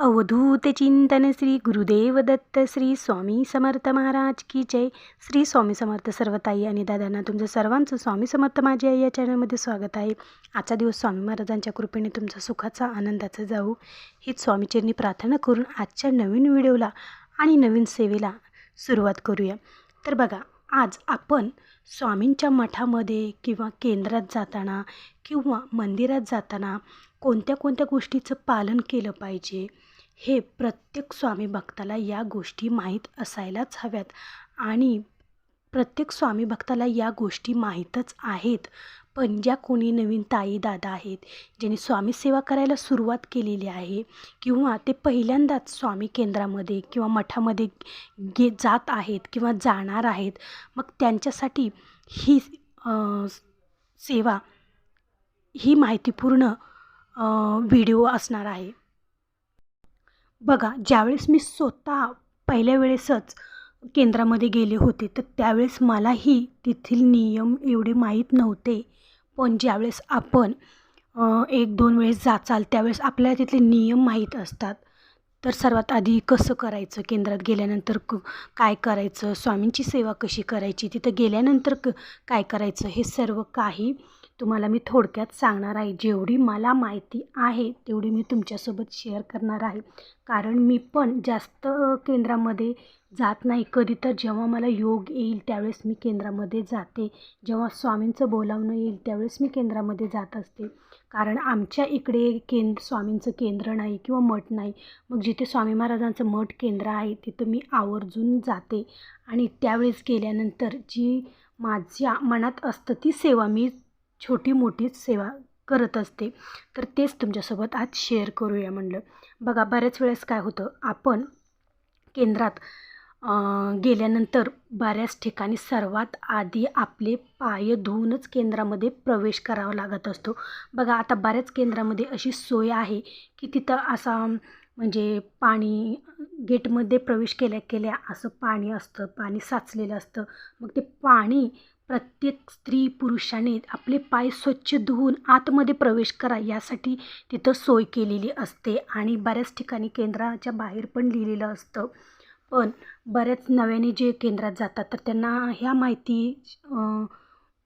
अवधूत चिंतन श्री गुरुदेव दत्त श्री स्वामी समर्थ महाराज की जय. श्री स्वामी समर्थ सर्व ताई आणि दादांना तुमचं सर्वांचं स्वामी समर्थ माझी आई या चॅनलमध्ये स्वागत आहे. आजचा दिवस स्वामी महाराजांच्या कृपेने तुमचा सुखाचा आनंदाचा जाऊ हीच स्वामीचरणी प्रार्थना करून आजच्या नवीन व्हिडिओला आणि नवीन सेवेला सुरुवात करूया. तर बघा आज आपण स्वामींच्या मठामध्ये किंवा केंद्रात जाताना किंवा मंदिरात जाताना कोणत्या कोणत्या गोष्टीचं पालन केलं पाहिजे? हे प्रत्येक स्वामी भक्ताला या गोष्टी माहीत असायलाच हव्यात. आणि प्रत्येक स्वामी भक्ताला या गोष्टी माहीतच आहेत. पण ज्या कोणी नवीन ताई दादा आहेत ज्यांनी स्वामी सेवा करायला सुरुवात केलेली आहे किंवा ते पहिल्यांदाच स्वामी केंद्रामध्ये किंवा मठामध्ये गे जात आहेत किंवा जाणार आहेत मग त्यांच्यासाठी ही आ, सेवा ही माहितीपूर्ण व्हिडिओ असणार आहे. बघा ज्यावेळेस मी स्वतः पहिल्या वेळेसच केंद्रामध्ये गेले होते तर त्यावेळेस मलाही तेथील नियम एवढे माहीत नव्हते. पण ज्यावेळेस आपण एक दोन वेळेस जाचाल त्यावेळेस आपल्याला तिथले नियम माहीत असतात. तर सर्वात आधी कसं करायचं? केंद्रात गेल्यानंतर क काय करायचं? स्वामींची सेवा कशी करायची? तिथं गेल्यानंतर क काय करायचं? हे सर्व काही तुम्हाला मी थोडक्यात सांगणार आहे. जेवढी मला माहिती आहे तेवढी मी तुमच्यासोबत शेअर करणार आहे. कारण मी पण जास्त केंद्रामध्ये जात नाही. कधी तर जेव्हा मला योग येईल त्यावेळेस मी केंद्रामध्ये जाते. जेव्हा स्वामींचं बोलावणं येईल त्यावेळेस मी केंद्रामध्ये जात असते. कारण आमच्या इकडे केंद्र स्वामींचं केंद्र नाही किंवा मठ नाही. मग जिथे स्वामी महाराजांचं मठ केंद्र आहे तिथं मी आवर्जून जाते. आणि त्यावेळेस गेल्यानंतर जी माझ्या मनात असतं ती सेवा मी छोटी मोठीच सेवा करत असते. तर तेच तुमच्यासोबत आज शेअर करूया म्हणलं बघा बऱ्याच वेळेस काय होतं आपण केंद्रात गेल्यानंतर बऱ्याच ठिकाणी सर्वात आधी आपले पाय धुवूनच केंद्रामध्ये प्रवेश करावा लागत असतो. बघा आता बऱ्याच केंद्रामध्ये अशी सोय आहे की तिथं असा म्हणजे पाणी गेटमध्ये प्रवेश केल्या केल्या असं पाणी असतं पाणी साचलेलं असतं. मग ते पाणी प्रत्येक स्त्री पुरुषाने आपले पाय स्वच्छ धुवून आतमध्ये प्रवेश करा यासाठी तिथं सोय केलेली असते आणि बऱ्याच ठिकाणी केंद्राच्या बाहेर पण लिहिलेलं असतं. पण बऱ्याच नव्याने जे केंद्रात जातात तर त्यांना ह्या माहिती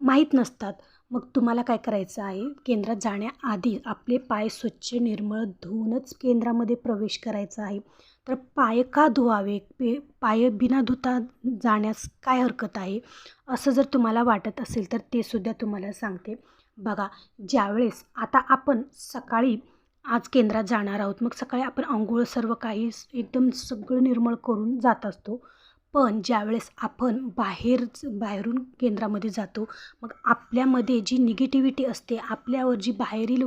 माहीत नसतात. मग तुम्हाला काय करायचं आहे? केंद्रात जाण्याआधी आपले पाय स्वच्छ निर्मळ धुवूनच केंद्रामध्ये प्रवेश करायचा आहे. तर पाय का धुवावे? पे पाय बिना धुता जाण्यास काय हरकत आहे? असं जर तुम्हाला वाटत असेल तर ते सुद्धा तुम्हाला सांगते. बघा ज्यावेळेस आता आपण सकाळी आज केंद्रात जाणार आहोत मग सकाळी आपण आंघोळ सर्व काही एकदम सगळं निर्मळ करून जात असतो. पण ज्यावेळेस आपण बाहेर बाहेरून केंद्रामध्ये जातो मग आपल्यामध्ये जी निगेटिव्हिटी असते आपल्यावर जी बाहेरील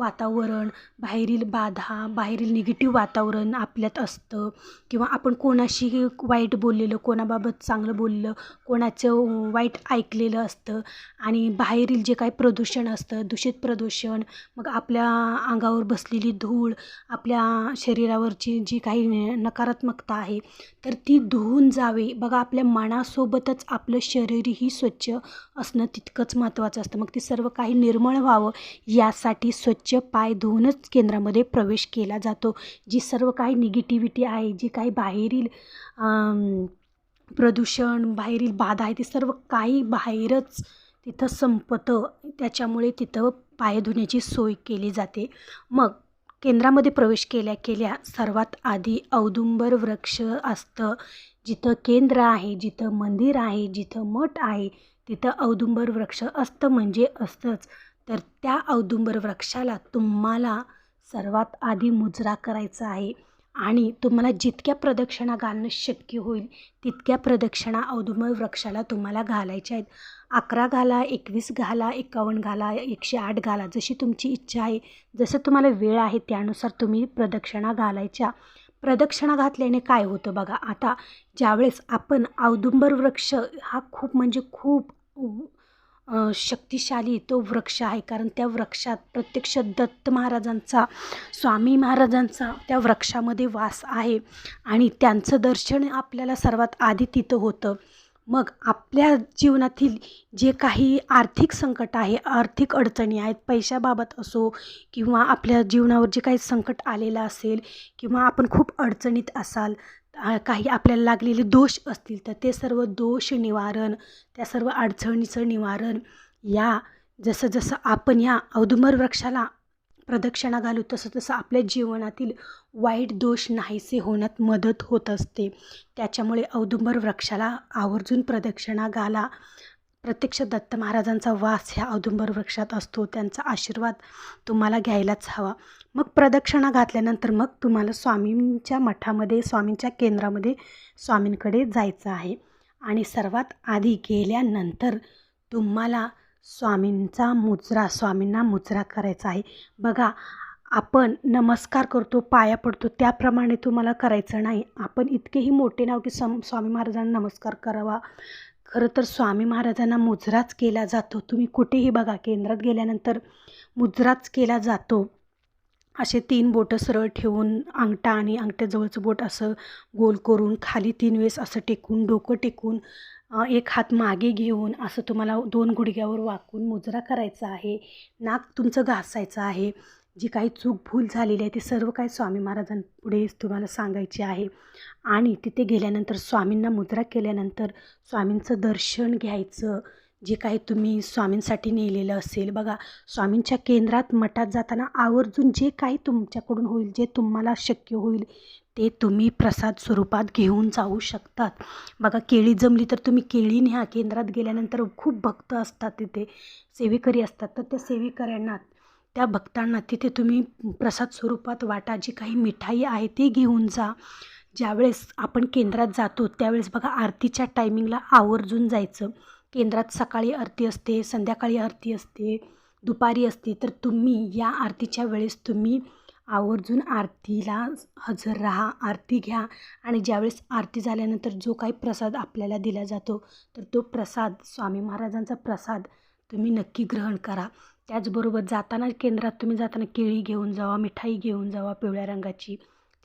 वातावरण बाहेरील बाधा बाहेरील निगेटिव्ह वातावरण आपल्यात असतं. किंवा आपण कोणाशी वाईट बोललेलं कोणाबाबत चांगलं बोललेलं कोणाचं वाईट ऐकलेलं असतं. आणि बाहेरील जे काही प्रदूषण असतं दूषित प्रदूषण मग आपल्या अंगावर बसलेली धूळ आपल्या शरीरावरची जी काही नकारात्मकता आहे तर ती धुवून जावे. बघा आपल्या मनासोबतच आपलं शरीरही स्वच्छ असणं तितकंच महत्त्वाचं असतं. मग ते सर्व काही निर्मळ व्हावं यासाठी स्वच्छ पाय धुवूनच केंद्रामध्ये प्रवेश केला जातो. जी सर्व काही निगेटिव्हिटी आहे जी काही बाहेरील प्रदूषण बाहेरील बाधा आहे ते सर्व काही बाहेरच तिथं संपतं. त्याच्यामुळे तिथं पाय धुण्याची सोय केली जाते. मग केंद्रामध्ये प्रवेश केल्या केल्या सर्वात आधी औदुंबर वृक्ष असतं. जिथं केंद्र आहे जिथं मंदिर आहे जिथं मठ आहे तिथं औदुंबर वृक्ष असतं म्हणजे असतंच. तर त्या औदुंबर वृक्षाला तुम्हाला सर्वात आधी मुजरा करायचा आहे. आणि तुम्हाला जितक्या प्रदक्षिणा घालणं शक्य होईल तितक्या प्रदक्षिणा औदुंबर वृक्षाला तुम्हाला घालायच्या आहेत. अकरा घाला एकवीस घाला एकावन्न घाला एकशे आठ घाला जशी तुमची इच्छा आहे. जसं तुम्हाला वेळ आहे त्यानुसार तुम्ही प्रदक्षिणा घालायच्या. प्रदक्षिणा घातल्याने काय होतं बघा आता ज्यावेळेस आपण औदुंबर वृक्ष हा खूप म्हणजे खूप शक्तिशाली तो वृक्ष आहे. कारण त्या वृक्षात प्रत्यक्ष दत्त महाराजांचा स्वामी महाराजांचा त्या वृक्षामध्ये वास आहे आणि त्यांचं दर्शन आपल्याला सर्वात आधी तिथं होतं. मग आपल्या जीवनातील जे काही आर्थिक संकट आहे आर्थिक अडचणी आहेत पैशाबाबत असो किंवा आपल्या जीवनावर जे काही संकट आलेलं असेल किंवा आपण खूप अडचणीत असाल काही आपल्याला लागलेले दोष असतील तर ते सर्व दोष निवारण त्या सर्व अडचणीचं निवारण या जसं जसं आपण या औदुंबर वृक्षाला प्रदक्षिणा घालू तसं तसं आपल्या जीवनातील वाईट दोष नाहीसे होण्यात मदत होत असते. त्याच्यामुळे औदुंबर वृक्षाला आवर्जून प्रदक्षिणा घाला. प्रत्यक्ष दत्त महाराजांचा वास ह्या औदुंबर वृक्षात असतो. त्यांचा आशीर्वाद तुम्हाला घ्यायलाच हवा. मग प्रदक्षिणा घातल्यानंतर मग तुम्हाला स्वामींच्या मठामध्ये स्वामींच्या केंद्रामध्ये स्वामींकडे जायचं आहे. आणि सर्वात आधी गेल्यानंतर तुम्हाला स्वामींचा मुजरा स्वामींना मुजरा करायचा आहे. बघा आपण नमस्कार करतो पाया पडतो त्याप्रमाणे तुम्हाला करायचं नाही. आपण इतकेही मोठे नाव की सम स्वामी महाराजांना नमस्कार करावा. खरं तर स्वामी महाराजांना मुजराच केला जातो. तुम्ही कुठेही बघा केंद्रात गेल्यानंतर मुजराच केला जातो. असे तीन बोटं सरळ ठेवून अंगठा आणि अंगठ्याजवळचं बोट असं गोल करून खाली तीन वेळेस असं टेकून डोकं टेकून एक हात मागे घेऊन असं तुम्हाला दोन गुडघ्यावर वाकून मुजरा करायचा आहे. नाक तुमचं घासायचं आहे. जी काही चूक भूल झालेली आहे ती सर्व काही स्वामी महाराजांपुढे तुम्हाला सांगायची आहे. आणि तिथे गेल्यानंतर स्वामींना मुद्रा केल्यानंतर स्वामींचं दर्शन घ्यायचं जे काही तुम्ही स्वामींसाठी नेलेलं असेल. बघा स्वामींच्या केंद्रात मठात जाताना आवर्जून जे काही तुमच्याकडून होईल जे तुम्हाला शक्य होईल ते तुम्ही प्रसाद स्वरूपात घेऊन जाऊ शकतात. बघा केळी जमली तर तुम्ही केळी न्या केंद्रात गेल्यानंतर खूप भक्त असतात तिथे सेवेकरी असतात. तर त्या सेवेकऱ्यांना त्या भक्तांना तिथे तुम्ही प्रसाद स्वरूपात वाटा जी काही मिठाई आहे ती घेऊन जा. ज्यावेळेस आपण केंद्रात जातो त्यावेळेस बघा आरतीच्या टायमिंगला आवर्जून जायचं. केंद्रात सकाळी आरती असते संध्याकाळी आरती असते दुपारी असते. तर तुम्ही या आरतीच्या वेळेस तुम्ही आवर्जून आरतीला हजर राहा आरती घ्या. आणि ज्यावेळेस आरती झाल्यानंतर जो काही प्रसाद आपल्याला दिला जातो तर तो प्रसाद स्वामी महाराजांचा प्रसाद तुम्ही नक्की ग्रहण करा. त्याचबरोबर जाताना केंद्रात तुम्ही जाताना केळी घेऊन जावा मिठाई घेऊन जावा पिवळ्या रंगाची.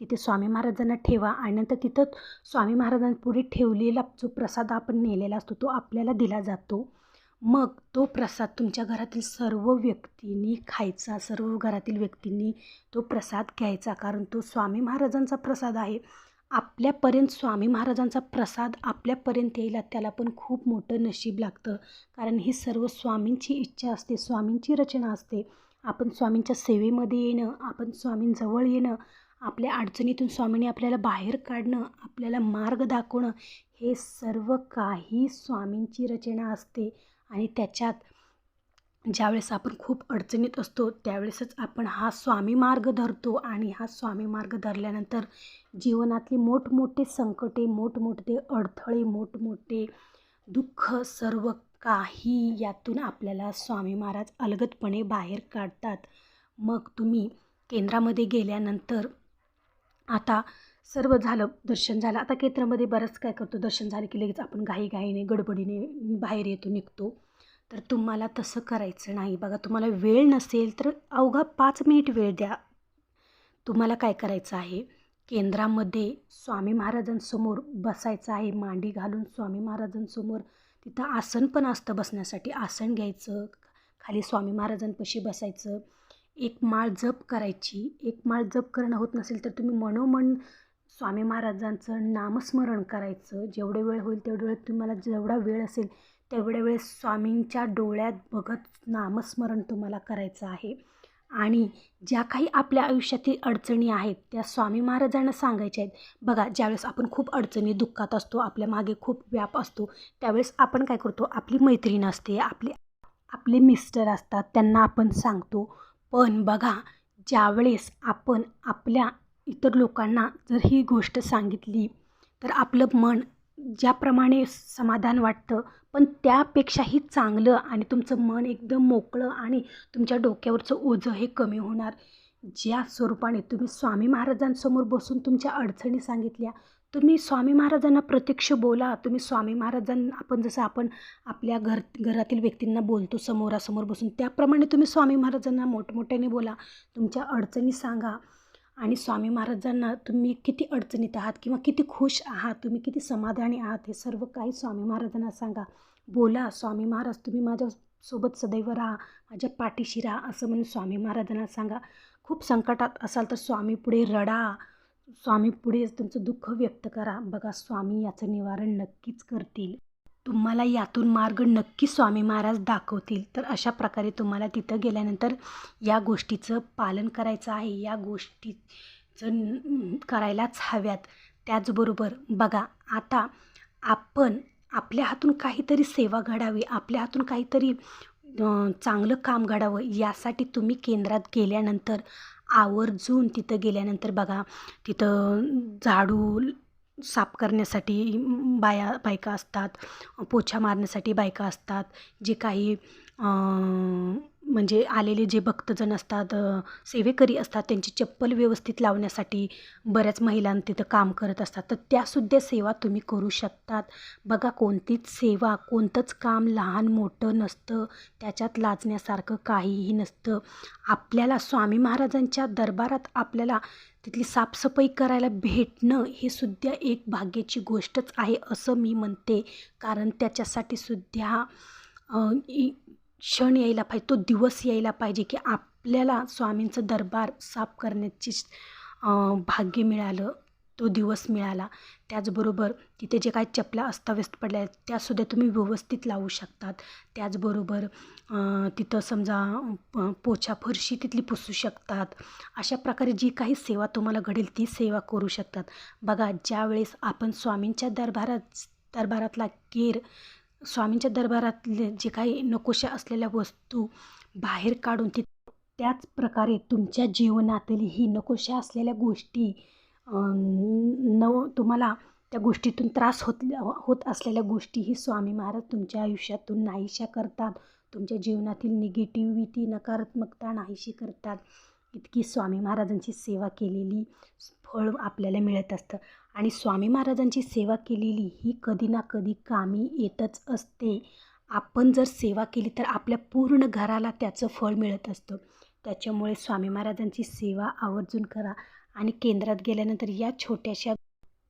तिथे स्वामी महाराजांना ठेवा आणि नंतर तिथं स्वामी महाराजांपुढे ठेवलेला जो प्रसाद आपण नेलेला असतो तो आपल्याला दिला जातो. मग तो प्रसाद तुमच्या घरातील सर्व व्यक्तींनी खायचा सर्व घरातील व्यक्तींनी तो प्रसाद घ्यायचा. कारण तो स्वामी महाराजांचा प्रसाद आहे. आपल्यापर्यंत स्वामी महाराजांचा प्रसाद आपल्यापर्यंत यायला त्याला पण खूप मोठं नशीब लागतं. कारण ही सर्व स्वामींची इच्छा असते स्वामींची रचना असते. आपण स्वामींच्या सेवेमध्ये येणं आपण स्वामींजवळ येणं आपल्या अडचणीतून स्वामींनी आपल्याला बाहेर काढणं आपल्याला मार्ग दाखवणं हे सर्व काही स्वामींची रचना असते. आणि त्याच्यात ज्यावेळेस आपण खूप अडचणीत असतो त्यावेळेसच आपण हा स्वामी मार्ग धरतो आणि हा स्वामी मार्ग धरल्यानंतर जीवनातली मोठमोठे संकटे मोठमोठे अडथळे मोठमोठे दुःख सर्व काही यातून आपल्याला स्वामी महाराज अलगदपणे बाहेर काढतात. मग तुम्ही केंद्रामध्ये गेल्यानंतर आता सर्व झालं दर्शन झालं. आता केंद्रामध्ये बरंच काय करतो दर्शन झालं की लगेच आपण घाईघाईने गडबडीने बाहेर येतो निघतो. तर तुम्हाला तसं करायचं नाही. बघा तुम्हाला वेळ नसेल तर अवघा पाच मिनिट वेळ द्या. तुम्हाला काय करायचं आहे? केंद्रामध्ये स्वामी महाराजांसमोर बसायचं आहे. मांडी घालून स्वामी महाराजांसमोर. तिथं आसन पण असतं बसण्यासाठी. आसन घ्यायचं खाली स्वामी महाराजांपाशी बसायचं. एक माळ जप करायची. एक माळ जप करणं होत नसेल तर तुम्ही मनोमन स्वामी महाराजांचं नामस्मरण करायचं. जेवढे वेळ होईल तेवढे वेळ तुम्हाला जेवढा वेळ असेल तेवढ्या वेळेस स्वामींच्या डोळ्यात बघत नामस्मरण तुम्हाला करायचं आहे. आणि ज्या काही आपल्या आयुष्यातील अडचणी आहेत त्या स्वामी महाराजांना सांगायच्या आहेत. बघा ज्यावेळेस आपण खूप अडचणी दुःखात असतो आपल्या मागे खूप व्याप असतो त्यावेळेस आपण काय करतो? आपली मैत्रीण असते आपले आपले मिस्टर असतात त्यांना आपण सांगतो. पण बघा ज्यावेळेस आपण आपल्या इतर लोकांना जर ही गोष्ट सांगितली तर आपलं मन ज्याप्रमाणे समाधान वाटतं पण त्यापेक्षाही चांगलं आणि तुमचं मन एकदम मोकळं आणि तुमच्या डोक्यावरचं ओझं हे कमी होणार. ज्या स्वरूपाने तुम्ही स्वामी महाराजांसमोर बसून तुमच्या अडचणी सांगितल्या तुम्ही स्वामी महाराजांना प्रत्यक्ष बोला. तुम्ही स्वामी महाराजांना आपण जसं आपण आपल्या घर घरातील व्यक्तींना बोलतो समोरासमोर बसून त्याप्रमाणे तुम्ही स्वामी महाराजांना मोठमोठ्याने बोला. तुमच्या अडचणी सांगा. आणि स्वामी महाराजांना तुम्ही किती अडचणीत आहात किंवा किती खुश आहात तुम्ही किती समाधानी आहात हे सर्व काही स्वामी महाराजांना सांगा. बोला स्वामी महाराज तुम्ही माझ्यासोबत सदैव राहा माझ्या पाठीशी राहा असं म्हणून स्वामी महाराजांना सांगा. खूप संकटात असाल तर स्वामी पुढे रडा. स्वामी पुढे तुमचं दुःख व्यक्त करा. बघा स्वामी याचं निवारण नक्कीच करतील. तुम्हाला यातून मार्ग नक्की स्वामी महाराज दाखवतील. तर अशा प्रकारे तुम्हाला तिथं गेल्यानंतर या गोष्टीचं पालन करायचं आहे. या गोष्टीचं करायलाच हव्यात. त्याचबरोबर बघा आता आपण आपल्या हातून काहीतरी सेवा घडावी आपल्या हातून काहीतरी चांगलं काम घडावं यासाठी तुम्ही केंद्रात गेल्यानंतर आवर्जून तिथं गेल्यानंतर बघा तिथं झाडू साफ करण्यासाठी बाया बायका असतात पोछा मारण्यासाठी बायका असतात जे काही म्हणजे आलेले जे भक्तजण असतात सेवेकरी असतात त्यांची चप्पल व्यवस्थित लावण्यासाठी बऱ्याच महिला तिथं काम करत असतात. तर त्यासुद्धा सेवा तुम्ही करू शकतात. बघा कोणतीच सेवा कोणतंच काम लहान मोठं नसतं. त्याच्यात लाजण्यासारखं काहीही नसतं. आपल्याला स्वामी महाराजांच्या दरबारात आपल्याला तिथली साफसफाई करायला भेटणं हे सुद्धा एक भाग्याची गोष्टच आहे असं मी म्हणते. कारण त्याच्यासाठी सुद्धा क्षण यायला पाहिजे तो दिवस यायला पाहिजे की आपल्याला स्वामींचं दरबार साफ करण्याची भाग्य मिळालं तो दिवस मिळाला. त्याचबरोबर तिथे जे काही चपला अस्ताव्यस्त पडल्या आहेत त्यासुद्धा तुम्ही व्यवस्थित लावू शकतात. त्याचबरोबर तिथं समजा पोछा फरशी तिथली पुसू शकतात. अशा प्रकारे जी काही सेवा तुम्हाला घडेल ती सेवा करू शकतात. बघा ज्यावेळेस आपण स्वामींच्या दरबारात दरबारातला केर स्वामींच्या दरबारातले जे काही नकोशा असलेल्या वस्तू बाहेर काढून ती त्याच प्रकारे तुमच्या जीवनातील ही नकोशा असलेल्या गोष्टी न तुम्हाला त्या गोष्टीतून त्रास होत होत असलेल्या गोष्टी ही स्वामी महाराज तुमच्या आयुष्यातून नाहीशा करतात. तुमच्या जीवनातील निगेटिव्हिटी नकारात्मकता नाहीशी करतात. इतकी स्वामी महाराजांची सेवा केलेली फळ आपल्याला मिळत असतं. आणि स्वामी महाराजांची सेवा केलेली ही कधी ना कधी कामी येतच असते. आपण जर सेवा केली तर आपल्या पूर्ण घराला त्याचं फळ मिळत असतं. त्याच्यामुळे स्वामी महाराजांची सेवा आवर्जून करा आणि केंद्रात गेल्यानंतर या छोट्याशा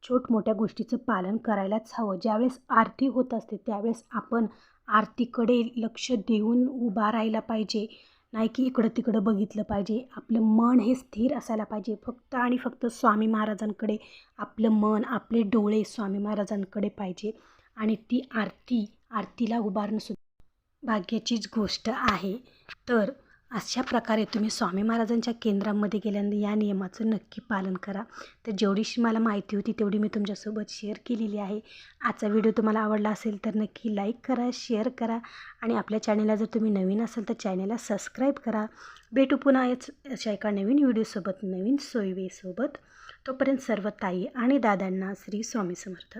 छोटमोठ्या गोष्टीचं पालन करायलाच हवं. ज्यावेळेस आरती होत असते त्यावेळेस आपण आरतीकडे लक्ष देऊन उभा राहायला पाहिजे. नाही की इकडं तिकडं बघितलं पाहिजे. आपलं मन हे स्थिर असायला पाहिजे. फक्त आणि फक्त स्वामी महाराजांकडे आपलं मन आपले डोळे स्वामी महाराजांकडे पाहिजे. आणि ती आरती आरतीला उभारणं सुद्धा भाग्याचीच गोष्ट आहे. तर अशा प्रकारे तुम्ही स्वामी महाराजांच्या केंद्रामध्ये गेल्यानंतर या नियमाचं नक्की पालन करा. तर जेवढीशी मला माहिती होती तेवढी मी तुमच्यासोबत शेअर केलेली आहे. आजचा व्हिडिओ तुम्हाला आवडला असेल तर नक्की लाईक करा शेअर करा आणि आपल्या चॅनलला जर तुम्ही नवीन असाल तर चॅनेलला सबस्क्राईब करा. भेटू पुन्हा याच अशा एका नवीन व्हिडिओसोबत नवीन सोयवेसोबत तोपर्यंत सर्व ताई आणि दादांना श्री स्वामी समर्थ.